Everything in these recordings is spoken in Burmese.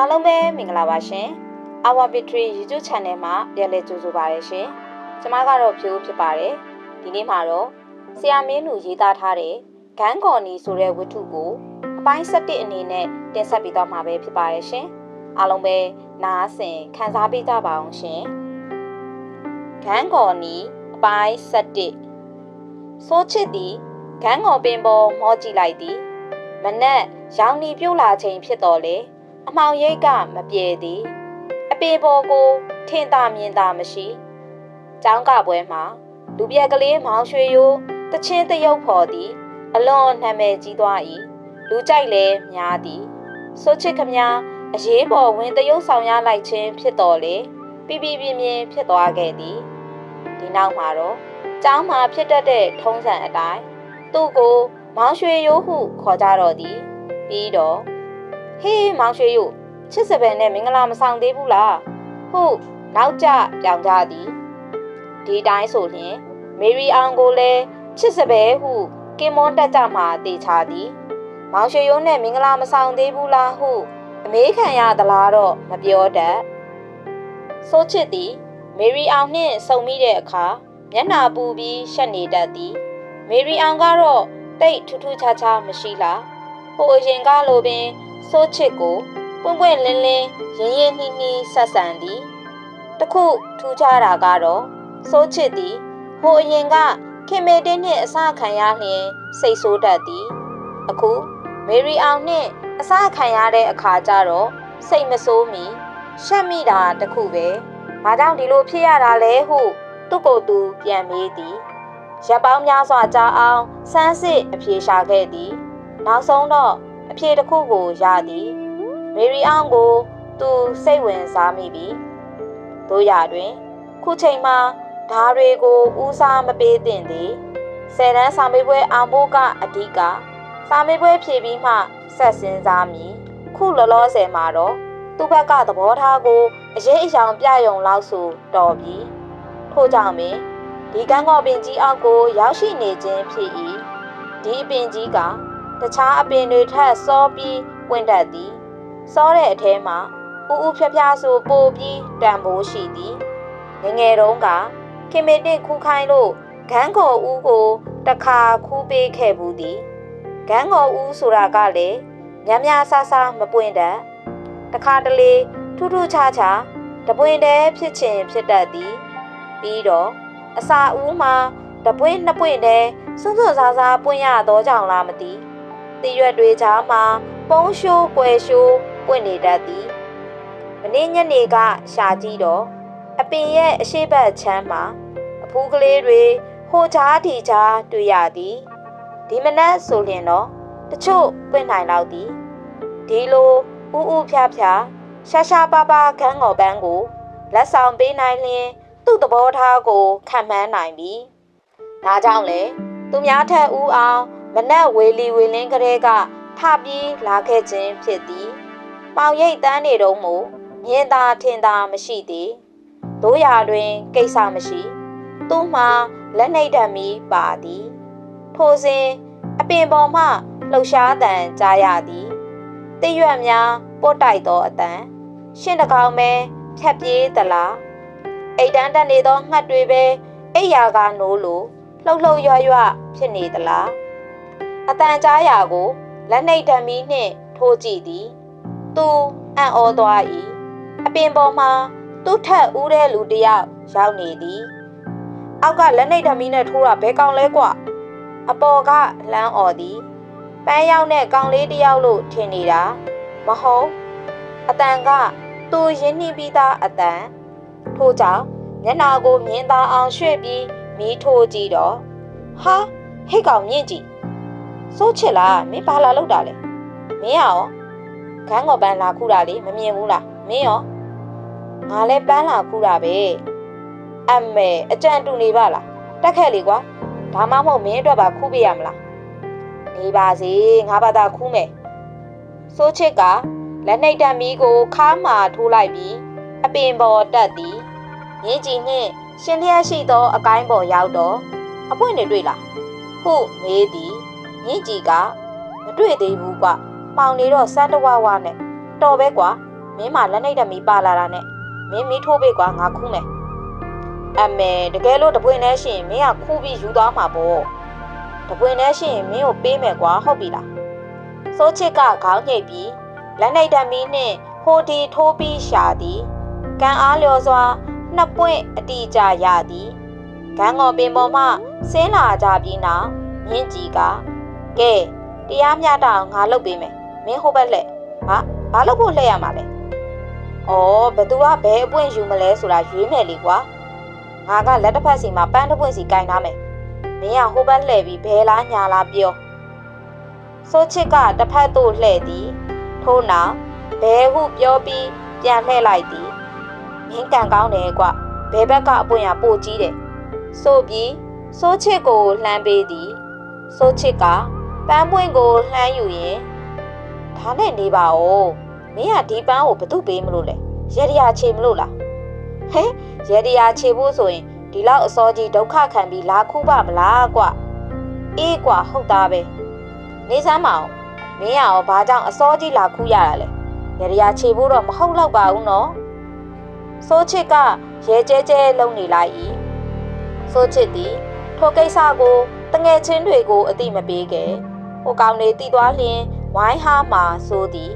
အားလုံးပဲမင်္ဂလာပါရှင် Our Victory YouTube Channel မှာပြန်လည်ကြိုဆိုပါရရှင်ကျမကတော့ဖြိုးဖြစ်ပါတယ်ဒီနေ့မှာတော့ဆရာမင်းလူရေးသားထားတဲ့ဂန်းကော်နီဆိုတဲ့ဝတ္ထုကိုအပိုင်း7အနေနဲ့တင်ဆက်ပေးသွားမှာပဲဖြစ်ပါရရှင်အားလုံးပဲနားဆင်ခံစားပေးကြပါအောင်ရှင်ဂန်းကော်နီအပိုင်း7စိုးချစ်သည်ဂန်းကော်ပင်ပေါ်မောကြည့်လိုက်သည်မနက်ရောင်နီပြုတ်လာချိန်ဖြစ်တော်လေ အမောင်ရိတ်ကမပြေသည်အပေပေါ်ကိုထင်သာမြင်သာမရှိကျောင်းကပွဲမှာလူပြက်ကလေးမောင်ရွှေရိုးတချင်းတရုပ်ဖော်သည် အလွန်နာမည်ကြီးသွား၏လူကြိုက်လည်းများသည်စိုးချစ်ခမများအရေးပေါ်ဝင်တရုပ်ဆောင်ရလိုက်ခြင်းဖြစ်တော်လေပြပြပြင်းပြင်းဖြစ်သွားခဲ့သည်ဒီနောက်မှာတော့ကျောင်းမှာဖြစ်တတ်တဲ့ထုံးစံအတိုင်းသူ့ကိုမောင်ရွှေရိုးဟုခေါ်ကြတော့သည်ပြီးတော့ ဟေးမောင်ရွှေရိုးချစ်စပယ်နဲ့မင်္ဂလာမဆောင်သေးဘူးလားဟုတ်နောက်ကျပြောင်ကြသည်ဒီတိုင်းဆိုရင်မေရီအောင်ကိုလည်းချစ်စပယ်ဟုကင်မွန်တက်ကြမှာတေချာသည်မောင်ရွှေရိုးနဲ့မင်္ဂလာမဆောင်သေးဘူးလားဟုအမေးခံရသလားတော့မပြောတတ်စိုးချစ်သည်မေရီအောင်နှင့်ဆုံမိတဲ့အခါမျက်နှာပူပြီးရှက်နေတတ်သည်မေရီအောင်ကတော့တိတ်ထူးထူးခြားခြားမရှိလားဟိုအရင်ကလိုပင် စိုးချစ်ကိုပွင့်ပွင့်လင်းလင်းရင်းရင်းနှီးနှီးဆက်ဆံသည်တခုထူးခြားတာကတော့စိုးချစ်သည်ဟိုအရင်ကခင်မေတင်းနှင့်အစခံရလျင်စိတ်ဆိုးတတ်သည်အခုမေရီအောင်နှင့်အစခံရတဲ့အခါကျတော့စိတ်မဆိုးမီရှက်မိတာတခုပဲဘာကြောင့်ဒီလိုဖြစ်ရတာလဲဟုသူ့ကိုယ်သူပြန်မေးသည်ရပ်ပေါင်းများစွာကြာအောင်စမ်းစစ်အပြေရှာခဲ့သည် နောက်ဆုံးတော့ အဖြေတစ်ခုကိုရသည်မေရီအောင်ကို သူစိတ်ဝင်စားမိပြီတို့ရတွင် ခုချိန်မှာဓာတွေကိုဦးစားမပေးသင့်သည်ဆယ်တန်းစာမေးပွဲအောင်ဖို့ကအဓိကစာမေးပွဲဖြေပြီးမှဆက်စင်းစားမည်ခုလောလောဆယ်မှာတော့သူ့ဘက်ကသဘောထားကိုအရေးအယောင်ပြယုံလောက်ဆိုတော်ပြီထို့ကြောင့်ပင်ဒီကန်းကော်ပင်ကြီးအောက်ကို ရောက်ရှိနေခြင်းဖြစ်၏ဒီအပင်ကြီးက တခြားအပင်တွေထက်စောပြီးပွင့်တတ်သည်စောတဲ့အထဲမှာဥဥဖြဖြဆိုပိုပြီးတန်ဖိုးရှိသည်ငယ်ငယ်တုန်းကခင်မေတစ်ခူးခိုင်းလို့ဂန်းကော်ဦးကိုတခါခူးပေးခဲ့ဘူးသည်ဂန်းကော်ဦးဆိုတာကလည်းညံ့ညဆဆမပွင့်တတ်တခါတလေထူးထူးခြားခြားတပွင့်တည်းဖြစ်ချင်ဖြစ်တတ်သည်ပြီးတော့အစာဦးမှာတပွင့်နှစ်ပွင့်တည်းစွန်းစွန်းစားစားပွင့်ရတော့ကြောင်လားမသိ တရွက်တွေကြားမှာပုံးရှိုးကွယ်ရှိုးပွင့်နေတတ်သည်မနေ့ညနေကရှာကြည့်တော့အပင်ရဲ့အရှိတ်ချမ်းမှာအဖူးကလေးတွေဟိုချားဒီချားတွေ့ရသည်ဒီမနက်ဆိုရင်တော့တချို့ပွင့်နိုင်လောက်သည်ဒီလိုဥဥဖြားဖြားရှာရှာပါပါခန်းငော်ပန်းကိုလက်ဆောင်ပေးနိုင်လျင် သူ့သဘောထားကိုခံမှန်းနိုင်ပြီဒါကြောင့်လေသူများထက်ဦးအောင် မနက်ဝေလီဝေလင်းကလေးကထပြီးလာခဲ့ခြင်းဖြစ်သည်ပေါင်ရိပ်တန်းနေတော့မို့မြင်သာထင်သာမရှိသည်တို့ရာတွင်ကိစ္စမရှိသူ့မှာလက်နှိပ်ဓာတ်မီပါသည်ထိုစဉ်အပင်ပေါ်မှလှုပ်ရှားတံကြားရသည်တရွက်များပို့တိုက်သောအတန်ရှင်းတကောင်ပဲဖြတ်ပြေးသလားအိတ်တန်းတက်နေသောငှက်တွေပဲအိယာကနိုးလို့လှုပ်လှုပ်ရွရွဖြစ်နေသလား အတန်ကြားရာကိုလက်နှိပ်ဓာတ်မီနှင့်ထိုးကြည့်သည်သူအံ့ဩသွား၏အပင်ပေါ်မှာသူ့ထက်ဦးတဲ့လူတစ်ယောက်ရောက်နေသည်အောက်ကလက်နှိပ်ဓာတ်မီနဲ့ထိုးတာဘဲကောင်လဲကွအပေါ်ကလမ်းអော်သည်ပန်းရောက်တဲ့ကောင်လေးတစ်ယောက်လို့ထင်နေတာမဟုတ်အတန်ကသူရင်းနှီးပြီးသားအတန်ထို့ကြောင့်မျက်နာကိုမြင်သာအောင်ရွှေ့ပြီးမီးထိုးကြည့်တော့ဟာဟိတ်ကောင်မြင့်ကြည့် စိုးချစ်လားမင်းဘာလာလောက်တာလဲမင်းရောခန်းကောပန်းလာခုတာလေမမြင်ဘူးလားမင်းရောငါလည်းပန်းလာခုတာပဲအမေအကြံတူနေပါလားတက်ခဲ့လေကွာဒါမှမဟုတ်မင်းအတွက်ပါခုပေးရမလားနေပါစေငါဘာသာခူးမယ်စိုးချစ်ကလက်နှိပ်တံမီးကိုခါမာထိုးလိုက်ပြီးအပင်ပေါ်တက်သည်မြင်းကြီးနှင့်ရှင်လျက်ရှိသော အကိုင်းပေါ်ရောက်တော့အပွင့်နေတွေ့လားဟုမေးသည် မြင့်ကြီးကမတွေ့သေးဘူးကွမောင်နေတော့စမ်းတဝဝနဲ့တော်ပဲကွာမင်းမလက်နှိပ်တမီပါလာတာနဲ့မင်းမီးထိုးပေးကွာငါခူးမယ်အမေတကယ်လို့တပွင့်နဲ့ရှိရင်မင်းကခူးပြီးယူသွားမှာပေါ့တပွင့်နဲ့ရှိရင်မင်းကိုပေးမယ်ကွာဟုတ်ပြီလားစိုးချစ်ကခေါင်းညိတ်ပြီးလက်နှိပ်တမီနဲ့ဟိုဒီထိုးပြီးရှာသည်ကံအားလျော်စွာနှစ်ပွင့်အတိအကျရသည်ကံငေါ်ပင်ပေါ်မှဆင်းလာကြပြီးနောက်မြင့်ကြီးက ကဲတရားမျှတအောင်ငါလုပ်ပေးမယ်မင်းဟိုဘက်လှည့်ဟာဘာလုပ်ဖို့လှည့်ရမှာလဲဩဘသူကဘယ်အပွင့်ယူမလဲဆိုတာရွေးမယ်လေကွာငါကလက်တစ်ဖက်စီမှာပန်းတစ်ပွင့်စီကင်ထားမယ်မင်းကဟိုဘက်လှည့်ပြီးဘယ်လားညာလားပြောစိုးချစ်ကတစ်ဖက်သို့လှည့်သည်ထို့နောက်ဘဲဟုပြောပြီးပြန်လှည့်လိုက်သည်မင်းကန်ကောင်းတယ်ကွဘဲဘက်ကအပွင့်ရပိုကြီးတယ်ဆိုပြီးစိုးချစ်ကိုလှမ်းပေးသည်စိုးချစ်က ပန်းပွင့်ကိုလှမ်းယူရင်ဒါနဲ့နေပါဦးမင်းကဒီပန်းကိုဘသူပေးမလို့လဲရရချေမလို့လားဟဲရရချေဖို့ဆိုရင်ဒီလောက်အစောကြီးဒုက္ခခံပြီးလာခုပါမလားကွအေးကွဟုတ်သားပဲနေစမ်းမအောင်မင်းရောဘာကြောင့်အစောကြီးလာခူးရတာလဲရရချေဖို့တော့မဟုတ်တော့ပါဘူးနော်စိုးချစ်ကရဲကျဲကျဲလုံနေလိုက်၏စိုးချစ်သည်ထိုကိစ္စကိုတငယ်ချင်းတွေကိုအတိမပေးခဲ့ ဟိုကောင်တွေတီးသွားလျင်ဝိုင်းဟာမှဆိုသည်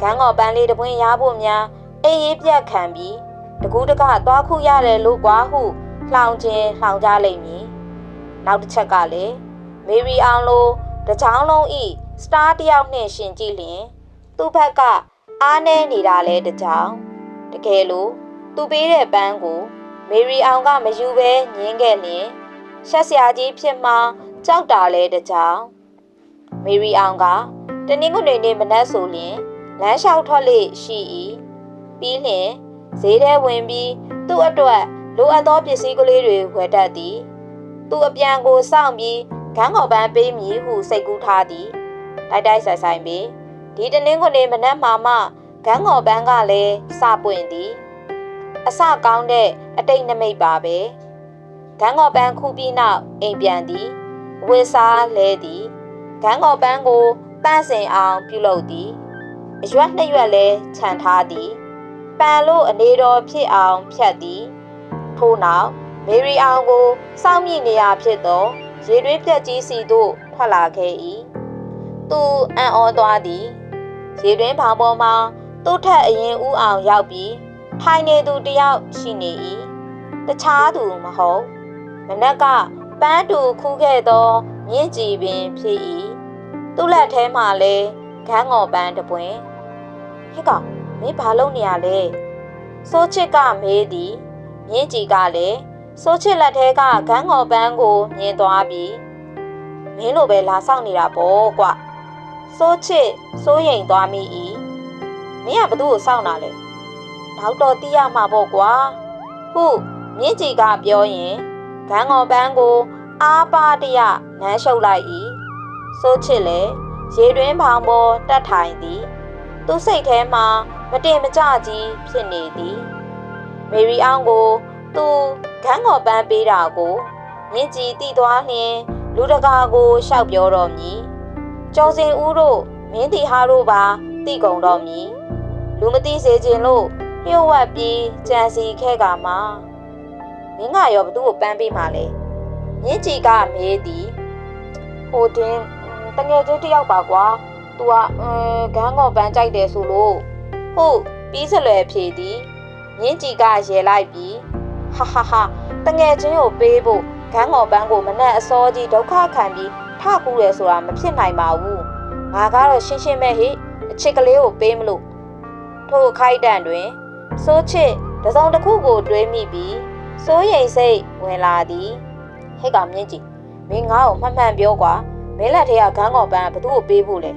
ဂန်းကော်ပန်းလေးတပွင့်ရဖို့များအေးရေးပြတ်ခံပြီးတကူးတကသွားခုရတယ်လို့ကွာဟုလှောင်ခြင်းလှောင်ကြလိမ့်မည်နောက်တစ်ချက်ကလည်းမေရီအောင်လိုတချောင်းလုံးဤစတားတယောက်နှင့်ရှင်ကြည့်လျင်သူ့ဘက်ကအားနေနေတာလဲတကြောင်တကယ်လို့သူပေးတဲ့ပန်းကို မေရီအောင်ကမယူဘဲညင်းခဲ့လျင်ရှက်စရာကြီးဖြစ်မှကြောက်တာလဲတကြောင် မေရီအောင်ကတနင်္ဂနွေနေ့မနက်ဆိုလျင်လမ်းလျှောက်ထွက်လေရှိ၏ပြီးလျင်ဈေးထဲဝင်ပြီးသူ့အတွက်လိုအပ်သောပစ္စည်းကလေးတွေဝယ်တတ်သည်သူ့အပြန်ကိုစောင့်ပြီးဂန်းကော်ပန်းပေးမည်ဟုစိတ်ကူးထားသည်တိုက်တိုက်ဆိုင်ဆိုင်ပြီးဒီတနင်္ဂနွေမနက်မှမှဂန်းကော်ပန်းကလည်းစပွင့်သည်အစကောင်းတဲ့အတိတ်နမိတ်ပါပဲဂန်းကော်ပန်းခုပြီးနောက်အိမ်ပြန်သည်ဝေစားလဲသည် ဂန်းကော်ပန်းကိုတန့်စင်အောင်ပြုလုပ်သည်အရွက်နှစ်ရွက်လဲခြံထားသည်ပန်လို့အနေတော်ဖြစ်အောင်ဖြတ်သည်ထို့နောက်မေရီအောင်ကိုစောင့်မြင့်နေရဖြစ်သောရေတွင်းပြက်ကြီးစီသို့ထွက်လာခဲ့၏သူအံ့ဩသွားသည်ရေတွင်းဘောင်ပေါ်မှာသူ့ထက်အရင်ဦးအောင်ရောက်ပြီးထိုင်နေသူတယောက်ရှိနေ၏တခြားသူမဟုတ်မနက်ကပန်းတူခူးခဲ့သောမြင့်ကြည်ပင်ဖြစ်၏ သူ့လက်ထဲမှာလဲခန်းငေါ်ပန်းတပွင့်ဟဲ့ကောင်မင်းဘာလုပ်နေရလဲစိုးချစ်ကမေးသည်မြင့်ကြည်ကလည်းစိုးချစ်လက်ထဲကခန်းငေါ်ပန်းကိုမြင်သွားပြီးမင်းလိုပဲလာဆောင်နေတာပေါ့ကွစိုးချစ်စိုးရိမ်သွားမိ၏မင်းကဘသူ့ကိုစောင့်တာလဲနောက်တော့တီးရမှာပေါ့ကွာဟုမြင့်ကြည်ကပြောရင်ဂန်းငေါ်ပန်းကို အားပါတရနမ်းရှုပ်လိုက်၏ စိုးချစ်လည်းရေတွင်းဖောင်ပေါ်တက်ထိုင်သည် သူစိတ်ထဲမှာမတင်မကြကြီးဖြစ်နေသည်မေရီအောင်ကိုသူဂန်းငေါ်ပန်းပေးတာကိုမြင့်ကြည်တီသွားလျင်လူတကာကိုရှောက်ပြောတော်မူကျော်စင်ဦးတို့မင်းတီဟာတို့ပါတိကုံတော်မူလူမသိစေခြင်းလို့လျှို့ဝှက်ပြီးကြံစီခဲ့ကမှာမင်းကရောဘသူ့ကိုပန်းပေးမှလဲမြင့်ကြည်ကမေးသည်ဟိုတင်း တငယ်ချင်းတယောက်ပါကွာ။ तू ကအင်းဂန်းကောပန်းကြိုက်တယ်ဆိုလို့ဟုတ်ပြီးစလွယ်ဖြေသည်မြင့်ကြည်ကရဲလိုက်ပြီးဟာဟာဟာတငယ်ချင်းကိုပေးဖို့ဂန်းကောပန်းကိုမနဲ့အစောကြီးဒုက္ခခံပြီးထကူးတယ်ဆိုတာမဖြစ်နိုင်ပါဘူး။ငါကတော့ရှင်းရှင်းပဲဟိအချစ်ကလေးကိုပေးမလို့ထို့ခိုက်တန်တွင်စိုးချစ်တစုံတစ်ခုကိုတွေးမိပြီးစိုးရိမ်စိတ်ဝင်လာသည်ဟဲ့ကောင်မြင့်ကြည်မင်းငါ့ကိုမှန်မှန်ပြောကွာ မင်းလက်ထဲကဂန်းကော်ပန်းဘသူ့ကိုပေးဖို့လဲ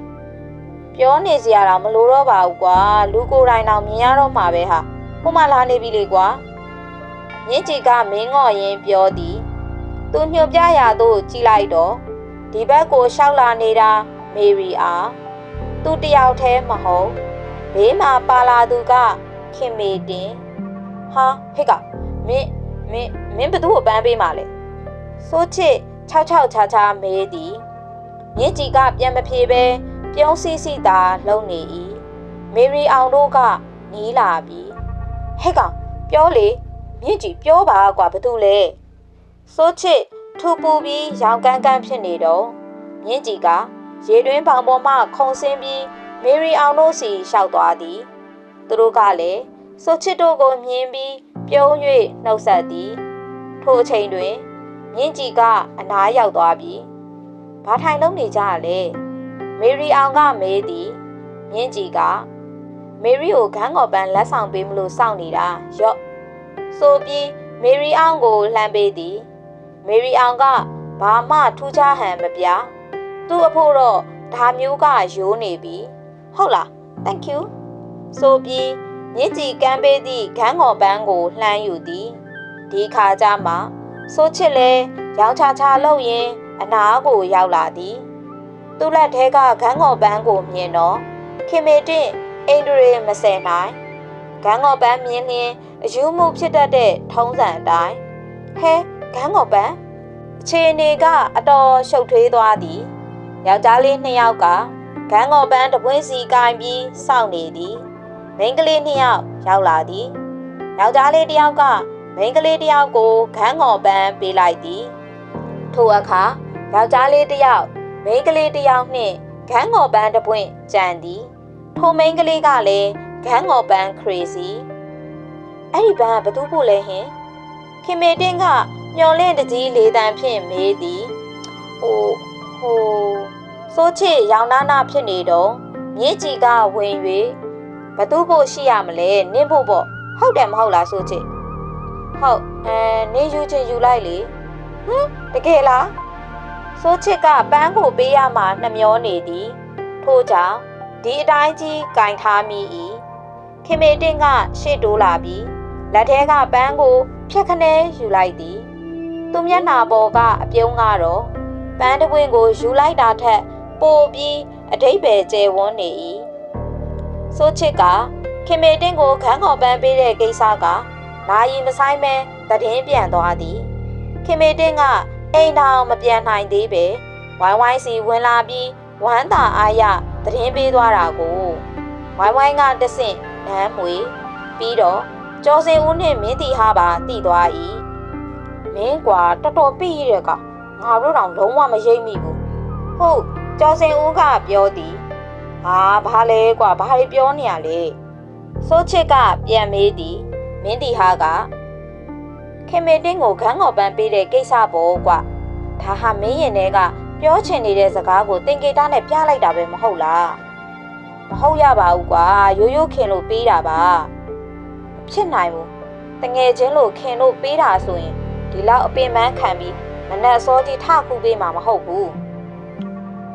ပြောနေစရာတော့မလိုတော့ပါဘူးကွာလူကိုယ်တိုင်တော့မြင်ရတော့မှာပဲဟာဟိုမှလာနေပြီလေကွာမြင့်ကြည်ကမင်းငော့ရင်ပြောသည်သူညှို့ပြရာသို့ကြည့်လိုက်တော့ဒီဘက်ကိုရှောက်လာနေတာမေရီအားသူတယောက်တည်းမဟုတ်ဘေးမှာပါလာသူကခင်မေတင်ဟာဟဲ့ကမင်းမင်းမင်းဘသူ့ကိုပန်းပေးမှာလဲစိုးချစ်66ချာချာမေးသည် မြင့်ကြီးကပြန်မဖြေပဲပြုံးစီစီသာလုံနေ၏မေရီအောင်တို့ကနီးလာပြီးဟဲ့ကောင်ပြောလေမြင့်ကြီးပြောပါကွာဘာတူလဲစိုးချစ်ထူပူပြီးရောင်ကန်းကန်းဖြစ်နေတော့မြင့်ကြီးကရေတွင်းပေါင်ပေါ်မှခုံဆင်းပြီးမေရီအောင်တို့စီလျှောက်သွားသည်သူတို့ကလည်းစိုးချစ်တို့ကိုမြင်ပြီးပြုံး၍နှုတ်ဆက်သည်ထိုအချိန်တွင်မြင့်ကြီးကအနားရောက်သွားပြီး ဘာထိုင်လုံးနေကြရလဲမေရီအောင်ကမေးသည်မြင့်ကြီးကမေရီကိုခန်းကော်ပန်းလက်ဆောင်ပေးမလို့စောင့်နေတာရော့ဆိုပြီးမေရီအောင်ကိုလှမ်းပေးသည်မေရီအောင်ကဘာမှထူးခြားဟန်မပြသူ့အဖို့တော့ဒါမျိုးကရိုးနေပြီဟုတ်လား thank you ဆိုပြီးမြင့်ကြီးကမ်းပေးသည့်ခန်းကော်ပန်းကိုလှမ်းယူသည်ဒီခါကျမှဆိုချစ်လဲရောင်ချချလောက်ရင် အနာကိုရောက်လာသည်သူ့လက်ထဲကခန်းကော်ပန်းကိုမြင်တော့ခင်မေတင့်အိန္ဒြေမစဲနိုင်ခန်းကော်ပန်းမြင်လျင်အယူမှုဖြစ်တတ်တဲ့ထုံးစံအတိုင်းဟဲခန်းကော်ပန်းအခြေအနေကအတော်ရှုပ်ထွေးသွားသည်ယောက်ျားလေးနှစ်ယောက်ကခန်းကော်ပန်းတပွင့်စီကင်ပြီးစောင့်နေသည်မိန်းကလေးနှစ်ယောက်ရောက်လာသည်ယောက်ျားလေးတစ်ယောက်ကမိန်းကလေးတစ်ယောက်ကိုခန်းကော်ပန်းပေးလိုက်သည်ထိုအခါ ယောက်ျားလေးတစ်ယောက်မိန်းကလေးတစ်ယောက်နှင့်ခန်းကော်ပန်းတပွင့်ကြံသည်ထိုမိန်းကလေးကလည်းခန်းကော်ပန်း crazy အဲ့ဒီဘန်းကဘသူဖို့လဲဟင်ခင်မေတင်းကမျော်လင့်တကြီးလေးတန်းဖြင့်မေးသည်ဟိုဟိုစိုးချစ်ရောင်နာနာဖြစ်နေတော့မြင့်ကြီးကဝင်၍ဘသူဖို့ရှိရမလဲနင့်ဖို့ပေါ့ဟုတ်တယ်မဟုတ်လားစိုးချစ်ဟုတ်အဲနေယူချင်ယူလိုက်လေဟမ်တကယ်လား စိုးချစ်ကပန်းကိုပေးရမှနှမျောနေသည်ထို့ကြောင့်ဒီအတိုင်းကြီးကင်ထားမိ၏ခင်မေတင်းကရှေ့တိုးလာပြီးလက်ထဲကပန်းကိုဖြက်ခနဲယူလိုက်သည်သူမျက်နှာပေါ်ကအပြုံးကတော့ပန်းတပွင့်ကိုယူလိုက်တာထက်ပိုပြီးအတိတ်ပဲကျဲဝန်းနေ၏ဆိုချစ်ကခင်မေတင်းကိုခန်းခေါ်ပန်းပေးတဲ့ကိစ္စကနာယီမဆိုင်မဲတည်င်းပြန်သွားသည်ခင်မေတင်းက အိမ်တောင်မပြန်နိုင်သေးပဲဝိုင်းဝိုင်းစီဝင်လာပြီးဝမ်းသာအားရတည်င်းပေးသွားတာကိုဝိုင်းဝိုင်းကတဆင့်နမ်းမွေပြီးတော့ကျော်စင်ဦးနှင့်မင်းတီဟာပါတည်သွား၏မင်းကွာတော်တော်ပြည့်ရတဲ့ကငါတို့တော့လုံးဝမရိပ်မိဘူးဟုတ်ကျော်စင်ဦးကပြောသည်ဟာဘာလဲကွာဘာတွေပြောနေရလဲစိုးချစ်ကပြန်မေးသည်မင်းတီဟာက ခင်မေတင်းကိုခန်းကော်ပန်းပေးတဲ့ကိစ္စပေါ့ကွာဒါဟာမင်းရင်ထဲကပြောချင်နေတဲ့စကားကိုတင်ကေတာနဲ့ပြလိုက်တာပဲမဟုတ်လားမဟုတ်ရပါဘူးကွာရိုးရိုးခင်လို့ပေးတာပါဖြစ်နိုင်ဘူးတငယ်ချင်းလို့ခင်လို့ပေးတာဆိုရင်ဒီလောက်အပင်ပန်းခံပြီးမနဲ့အစောကြီးထခုပေးမှာမဟုတ်ဘူး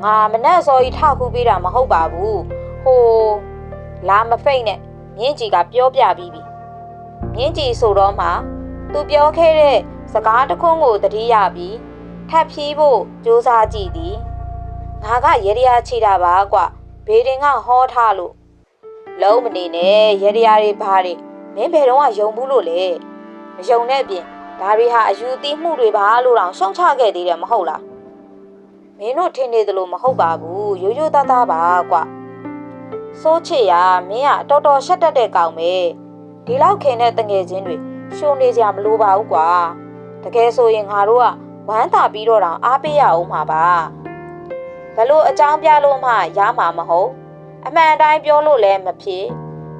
ငါမနဲ့အစောကြီးထခုပေးတာမဟုတ်ပါဘူးဟိုလာမဖိတ်နဲ့မြင့်ကြီးကပြောပြပြီးပြီမြင့်ကြီးဆိုတော့မှ သူပြောခဲ့တဲ့စကားတခွန်းကိုတတိယပြီးထပ်ဖြီးဖို့စူးစမ်းကြည့်သည်ငါကရေရချီတာပါကွဘေးတင်ကဟောထားလို့လုံးမနေနဲ့ရေရတွေဘာတွေမင်းဘယ်တော့မှယုံဘူးလို့လေမယုံတဲ့အပြင်ဒါတွေဟာအယူသီးမှုတွေပါလို့တောင်ရှုံချခဲ့သေးတယ်မဟုတ်လားမင်းတို့ထင်နေသလိုမဟုတ်ပါဘူးရိုးရိုးသားသားပါကွစိုးချစ်ရမင်းကအတော်တော်ရှက်တတ်တဲ့ကောင်ပဲဒီလောက်ခင်တဲ့တငယ်ချင်းတွေ ရှုံနေကြမလို့ပါဘူးကွာတကယ်ဆိုရင်ငါတို့ကဝမ်းသာပြီးတော့တောင်အားပေးရအောင်မှာပါဘလို့အကြောင်းပြလို့မှရမှာမဟုတ်အမှန်တိုင်းပြောလို့လည်းမဖြစ်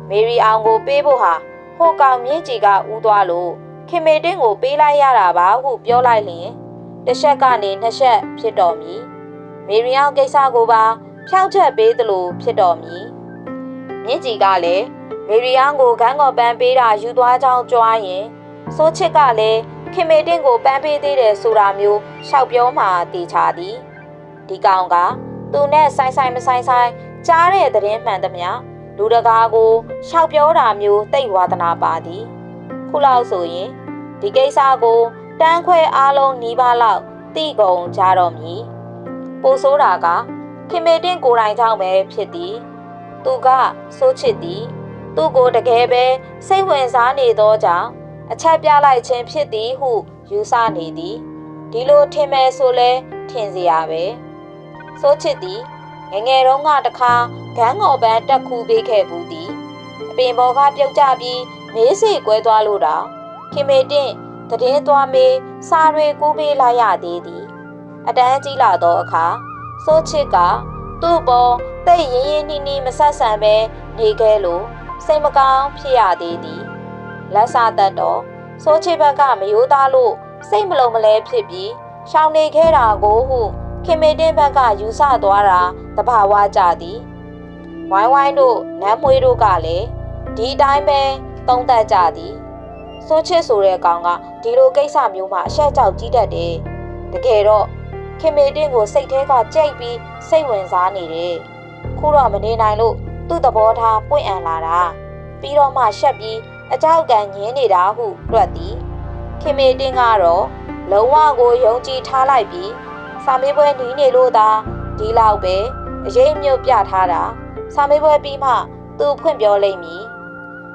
မေရီအောင်ကိုပေးဖို့ဟာဟိုကောင်မြင့်ကြီးကဥသွားလို့ခင်မေတင်းကိုပေးလိုက်ရတာပါဟုပြောလိုက်လျင်တစ်ချက်ကနေနှစ်ချက်ဖြစ်တော်မူမေရီအောင်ကိစ္စကိုပါဖြောင်းချက်ပေးသလိုဖြစ်တော်မူမြင့်ကြီးကလည်း မေရီအောင်ကိုခန်းကော်ပန်းပေးတာယူသွားကြောင်းကြွားရင်စိုးချစ်ကလည်းခင်မေတင်းကိုပန်းပေးသေးတယ်ဆိုတာမျိုးရှောက်ပြောမှတည်ချသည်ဒီကောင်ကသူနဲ့ဆိုင်ဆိုင်မဆိုင်ဆိုင်ကြားတဲ့သတင်းမှန်သမျှလူတကာကိုရှောက်ပြောတာမျိုးတိတ်ဝါသနာပါသည်ခုလောက်ဆိုရင်ဒီကိစ္စကိုတန်းခွဲအားလုံးနီးပါးလောက်တိကုံကြတော့မည်ပိုဆိုးတာကခင်မေတင်းကိုယ်တိုင်ကြောင့်ပဲဖြစ်သည် သူကစိုးချစ်သည် သူ့ကိုတကယ်ပဲစိတ်ဝင်စားနေသောကြောင့်အချက်ပြလိုက်ခြင်းဖြစ်သည်ဟုယူဆနေသည်ဒီလိုထင်မယ်ဆိုလဲထင်စရာပဲစိုးချစ်သည်ငငယ်တုန်းကတခါဂန်းငေါ်ပန်းတက်ခူးပေးခဲ့ဘူးသည်အအပင်ပေါ်ကပြုတ်ကျပြီးမေးစိကွဲသွားလို့တောင်ခင်မေတင့်တည်င်းသွားမေးစာတွေကူးပေးလိုက်ရသေးသည်အတန်းကြီးလာသောအခါစိုးချစ်ကသူ့ပေါ်တိတ်ရင်ရင်နှီးနှီးမဆက်ဆံပဲနေခဲ့လို့ စိတ်မကောင်းဖြစ်ရသေးသည်လက်စာသက်တော့စိုးချစ်ဘက်ကမယိုးသားလို့စိတ်မလုံးမလဲဖြစ်ပြီးရှောင်နေခဲ့တာကိုဟုခင်မေတင်းဘက်ကယူဆသွားတာတဘာဝကြသည်ဝိုင်းဝိုင်းတို့နမ်းမွေးတို့ကလည်းဒီတိုင်းပဲတုံးတက်ကြသည်စိုးချစ်ဆိုတဲ့ကောင်ကဒီလိုကိစ္စမျိုးမှာအဆက်ကြောက်ကြီးတတ်တယ်တကယ်တော့ခင်မေတင်းကိုစိတ်ထဲကကြိတ်ပြီးစိတ်ဝင်စားနေတယ်ခုတော့မနေနိုင်လို့ သူ့သဘောထားပွင့်အံလာတာပြီးတော့မှရှက်ပြီးအကြောက်ကန်ညင်းနေတာဟုတွက်သည်ခင်မေတင်းကတော့လုံးဝကိုယုံကြည်ထားလိုက်ပြီးစာမေးပွဲနီးနေလို့သာဒီလောက်ပဲအရေးမြုပ်ပြထားတာစာမေးပွဲပြီးမှသူဖွင့်ပြောလိမ့်မည်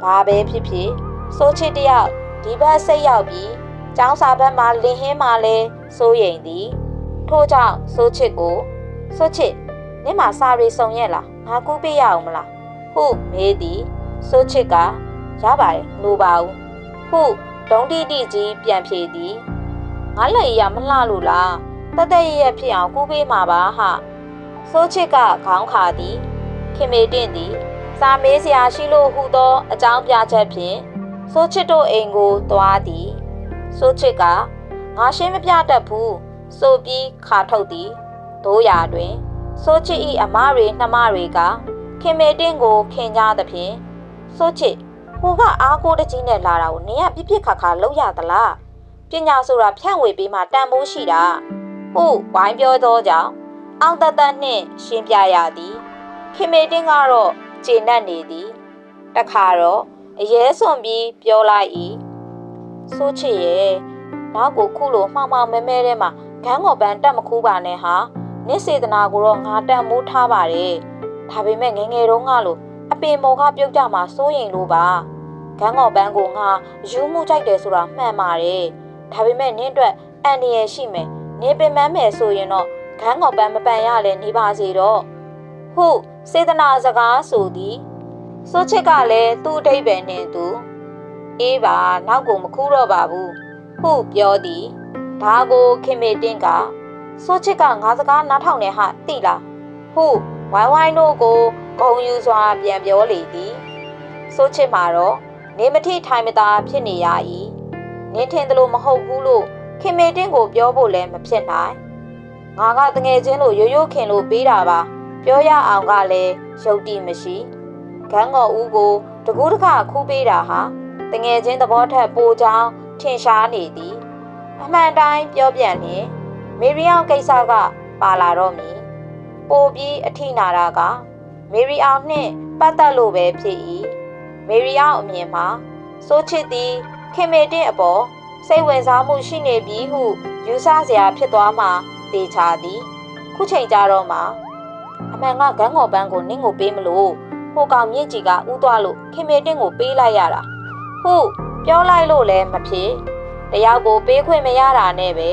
ဘာပဲဖြစ်ဖြစ်စိုးချစ်တယောက်ဒီဘက်စိတ်ရောက်ပြီးចောင်းစာဘက်မှာလင်ဟင်းမှလဲစိုးရိမ်သည်ထို့ကြောင့်စိုးချစ်ကိုစိုးချစ်နင့်မှာစာရီစုံရဲ့လား ငါကူးပေးရအောင်မလားဟုမေးသည်စိုးချစ်ကရပါတယ်မလိုပါဘူးဟုဒုံတိတိကြီးပြန်ဖြေသည်ငါလက်ရမလှလို့လားတသက်ရရဖြစ်အောင်ကူးပေးမှာပါဟစိုးချစ်ကခေါင်းခါသည်ခင်မေတင့်သည်စာမေးစရာရှိလို့ဟူသောအကြောင်းပြချက်ဖြင့်စိုးချစ်တို့အိမ်ကိုသွားသည်စိုးချစ်ကငါရှင်းမပြတတ်ဘူးဆိုပြီးခါထုတ်သည်တို့ရာတွင် စိုးချစ်၏အမတွေနှမတွေကခင်မေတင့်ကိုခင်ကြသဖြင့်စိုးချစ်ဟိုကအားကိုးတကြီးနဲ့လာတာကိုနင်ကပြစ်ပြစ်ခါခါလောက်ရသလားပညာဆိုတာဖြန့်ဝေပေးမှတန်ဖိုးရှိတာဟုတ်ဝိုင်းပြောသောကြောင့်အောင်တတနှင့်ရှင်းပြရသည်ခင်မေတင်းကတော့ကျေနပ်နေသည်တခါတော့အရေးစွန်ပြီးပြောလိုက်၏စိုးချစ်ရဲ့နောက်ကိုခုလိုမှောင်မှောင်မဲမဲထဲမှာဂန်းကော်ပန်းတက်မခူးပါနဲ့ဟာ နစ်စေတနာကိုတော့ငါတန်မိုးထားပါတယ်ဒါပေမဲ့ငယ်ငယ်တုန်းကလို့အပင်မော်ကပြုတ်ကြမှာစိုးရင်လို့ပါဂန်းကော်ပန်းကိုငါယူမှုကြိုက်တယ်ဆိုတာမှန်ပါတယ်ဒါပေမဲ့နင်းအတွက်အန်ဒီရရှိမယ်နင်းပင်ပန်းမယ်ဆိုရင်တော့ဂန်းကော်ပန်းမပန်ရလဲနေပါစေတော့ဟုတ်စေတနာစကားဆိုသည်စိုးချစ်ကလည်းသူ့အတိတ်ပဲနဲ့သူအေးပါနောက်ကိုမခူးတော့ပါဘူးဟုတ်ပြောသည်ဒါကိုခင်မေတင်းက စိုးချစ်ကငါစကားနားထောင်နေဟာတိလားဟုတ်ဝိုင်းဝိုင်းတို့ကိုဂုံယူစွာပြန်ပြောလေသည်စိုးချစ်မှာတော့နေမထိထိုင်မသာဖြစ်နေရ၏နင်းထင်သလိုမဟုတ်ဘူးလို့ခင်မေတင်းကိုပြောဖို့လည်းမဖြစ်နိုင်ငါကတငယ်ချင်းလို့ရိုးရိုးခင်လို့ပေးတာပါ ပြောရအောင်ကလည်းရုပ်တိမရှိခန်းကော်ဦးကိုတကူးတခခူးပေးတာဟာတငယ်ချင်းသဘောထက်ပိုချောင်းထင်ရှားနေသည်အမှန်တိုင်းပြောပြလျင် မေရီအောင်ကိစ္စကပါလာတော့မည်ပိုပြီးအထိနာတာကမေရီအောင်နှင့်ပတ်သက်လို့ပဲဖြစ်၏မေရီအောင်အမြင်မှာစိုးချစ်သည်ခင်မေတင်းအပေါ်စိတ်ဝင်စားမှုရှိနေပြီဟုယူဆစရာဖြစ်သွားမှတေချာသည် ခုချိန်ကြတော့မှအမှန်ကဂန်းကော်ပန်းကိုနင့်ကိုပေးမလို့ဟိုကောင်မြင့်ကြီးကဥသွားလို့ခင်မေတင်းကိုပေးလိုက်ရတာဟုတ်ပြောလိုက်လို့လည်းမဖြစ်တယောက်ကိုပေးခွင့်မရတာနဲ့ပဲ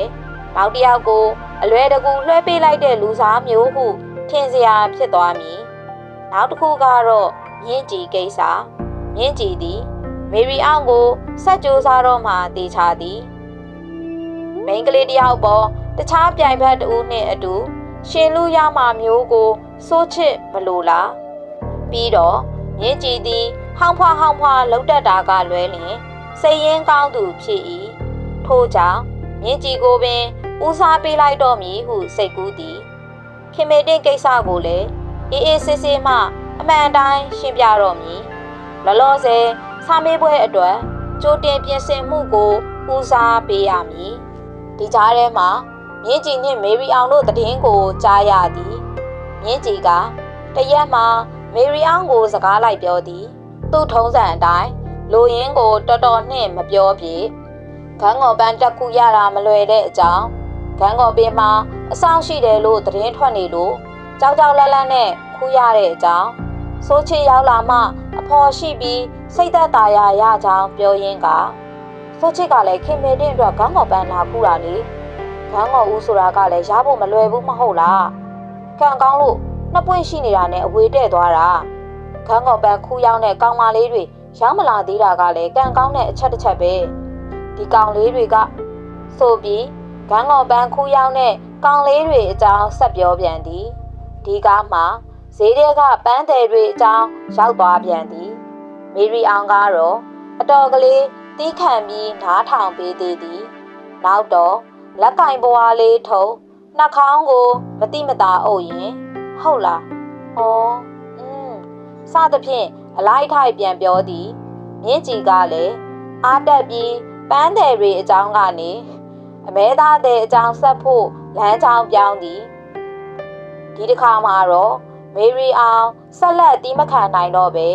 နောက်တယောက်ကိုအလွဲတကူလွှဲပေးလိုက်တဲ့လူစားမျိုးဟုထင်စရာဖြစ်သွားမည်နောက်တစ်ခုကတော့မြင့်ကြီးကိစ္စမြင့်ကြီးသည်မေရီအောင်ကိုဆက်ကြိုးစားတော့မှတေချာသည်မိန်းကလေးတယောက်ပေါ်တခြားပြိုင်ဘက်တူနှင့်အတူ ရှင်လူရမှမျိုးကိုစိုးချစ်မလိုလားပြီးတော့မြင့်ကြီးသည်ဟောင်းဖွားဟောင်းဖွားလှုပ်တက်တာကလွဲလျင်စိတ်ရင်းကောင်းသူဖြစ်၏ထို့ကြောင့်မြင့်ကြီးကိုပင် ဦးစားပေးလိုက်တော့မည်ဟုစိတ်ကူးသည်ခင်မေတင်ကိစ္စကိုလည်းအေးအေးဆေးဆေးမှအမှန်တိုင်းရှင်းပြတော့မည်လောလောဆယ်စာမေးပွဲအတွက်ကြိုတင်ပြင်ဆင်မှုကိုဦးစားပေးရမည်ဒီကြားထဲမှာမြင့်ကြီးနှင့်မေရီအောင်တို့တည်င်းကိုကြားရသည်မြင့်ကြီးကတရက်မှာမေရီအောင်ကိုစကားလိုက်ပြောသည် သူ့ထုံးစံအတိုင်းလိုရင်းကိုတော်တော်နှင့်မပြောပြေခန်းကော်ပန်းတက်ခုရတာမလွယ်တဲ့အကြောင်း ခန်းကော်ပင်မှာအဆောင်ရှိတယ်လို့သတင်းထွက်နေလို့ကြောက်ကြောက်လန့်လန့်နဲ့ခူးရတဲ့အကြောင်းစိုးချစ်ရောက်လာမှအဖော်ရှိပြီးစိတ်သက်သာရရကြောင်းပြောရင်းကစိုးချစ်ကလည်းခင်မေတင်အတွက်ခန်းကော်ပန်းလာခူးတာလေခန်းကော်ဦးဆိုတာကလည်းရဖို့မလွယ်ဘူးမဟုတ်လားကံကောင်းလို့နှစ်ပွင့်ရှိနေတာနဲ့အဝေးတဲ့သွားတာခန်းကော်ပန်းခူးရောက်တဲ့ကောင်မလေးတွေရောက်မလာသေးတာကလည်းကံကောင်းတဲ့အချက်တစ်ချက်ပဲဒီကောင်လေးတွေကဆိုပြီး ခန်းကော်ပန်းခူးရောက်တဲ့ကောင်လေးတွေအကြောင်းဆက်ပြောပြန်သည်ဒီကားမှာဈေးထဲကပန်းတယ်တွေအကြောင်းရောက်သွားပြန်သည်မေရီအောင်ကတော့အတော်ကလေးတီးခံပြီးနားထောင်ပေးသေးသည်နောက်တော့လက်ကင်ပွားလေးထုံနှာခေါင်းကိုမတိမတာအုပ်ရင်ဟုတ်လားဩอืมစသဖြင့်အလိုက်ထိုက်ပြန်ပြောသည်မြင့်ကြီးကလည်းအားတက်ပြီးပန်းတယ်တွေအကြောင်းကနေ အမဲသားတဲ့အကြောင်းဆက်ဖို့လမ်းကြောင်းပြောင်းသည်ဒီတစ်ခါမှာတော့မေရီအောင်ဆက်လက်တီးမခံနိုင်တော့ပဲ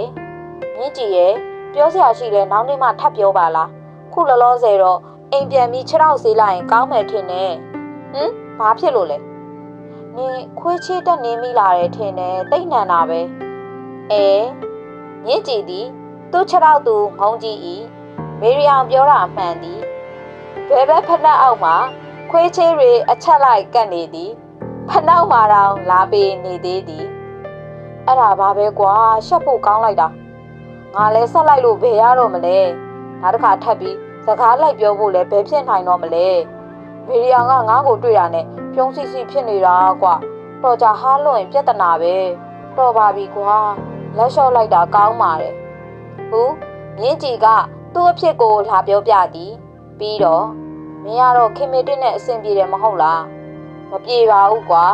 မြင့်ကြီးရဲ့ပြောစရာရှိလဲနောက်နေ့မှထပ်ပြောပါလားခုလောလောဆယ်တော့အိမ်ပြန်ပြီးခြေထောက်ဆေးလိုက်ရင်ကောင်းမယ်ထင်တယ်ဟင်ဘာဖြစ်လို့လဲနင်ခွေးချေးတက်နေမိလာတယ်ထင်တယ်တိတ်နံတာပဲအဲမြင့်ကြည်သည်သူ့ခြေထောက်သူငုံကြည့်၏မေရီအောင်ပြောတာမှန်သည် ဘယ်ဘက်ဖက်နှက်အောက်မှာခွေးချေးတွေအချက်လိုက်ကပ်နေသည်ဖက်နှောက်မှာတောင်လာပေးနေသေးသည်အဲ့ဒါဘာပဲကွာရှက်ဖို့ကောင်းလိုက်တာငါလဲဆက်လိုက်လို့ဘယ်ရတော့မလဲနောက်တစ်ခါထပ်ပြီးစကားလိုက်ပြောဖို့လဲဘယ်ဖြစ်နိုင်တော့မလဲမေရီအောင်ကငါ့ကိုတွေ့တာနဲ့ပြုံးစီစီဖြစ်နေတာကွာတော်ကြဟားလွန်ရင်ပြဿနာပဲတော်ပါပြီကွာလက်လျှော့လိုက်တာကောင်းပါတယ်ဟုတ်မြင်းကြီးကသူ့အဖြစ်ကိုလာပြောပြသည် ပြီးတော့မင်းကတော့ခင်မေတစ်နဲ့အဆင်ပြေတယ်မဟုတ်လားမပြေပါဘူးကွာ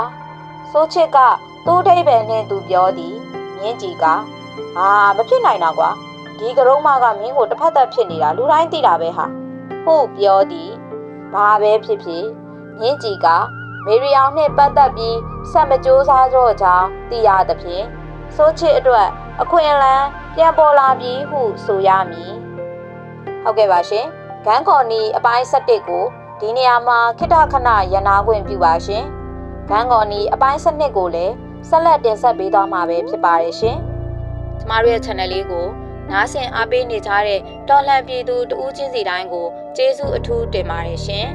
စိုးချစ်ကသူ့အထိပ်ပဲနဲ့သူပြောသည်မြင်းကြီးကအာမဖြစ်နိုင်တာကွာဒီကရုံးမကမင်းကိုတစ်ဖက်သက်ဖြစ်နေတာလူတိုင်းသိတာပဲဟာဟုတ်ပြောသည်ဘာပဲဖြစ်ဖြစ်မြင်းကြီးကမေရီအောင်နှင့်ပတ်သက်ပြီးဆက်မကြိုးစားတော့ကြောင်းသိရသဖြင့်စိုးချစ်အတွက်အခွင့်အလမ်းပြန်ပေါ်လာပြီဟုဆိုရမည်ဟုတ်ကဲ့ပါရှင် ဂန်းခေါ်နီအပိုင်း7ကိုဒီနေရာမှာခိတ္တခဏရနာခွင့်ပြုပါရှင်ဂန်းခေါ်နီအပိုင်း7ကိုလည်းဆက်လက်တင်ဆက်ပေးသွားမှာပဲဖြစ်ပါတယ်ရှင်ကျမတို့ရဲ့ channel လေးကိုနားဆင်အားပေးနေကြတဲ့တော်လှန်ပြည်သူတဦးချင်းစီတိုင်းကိုကျေးဇူးအထူးတင်ပါတယ်ရှင်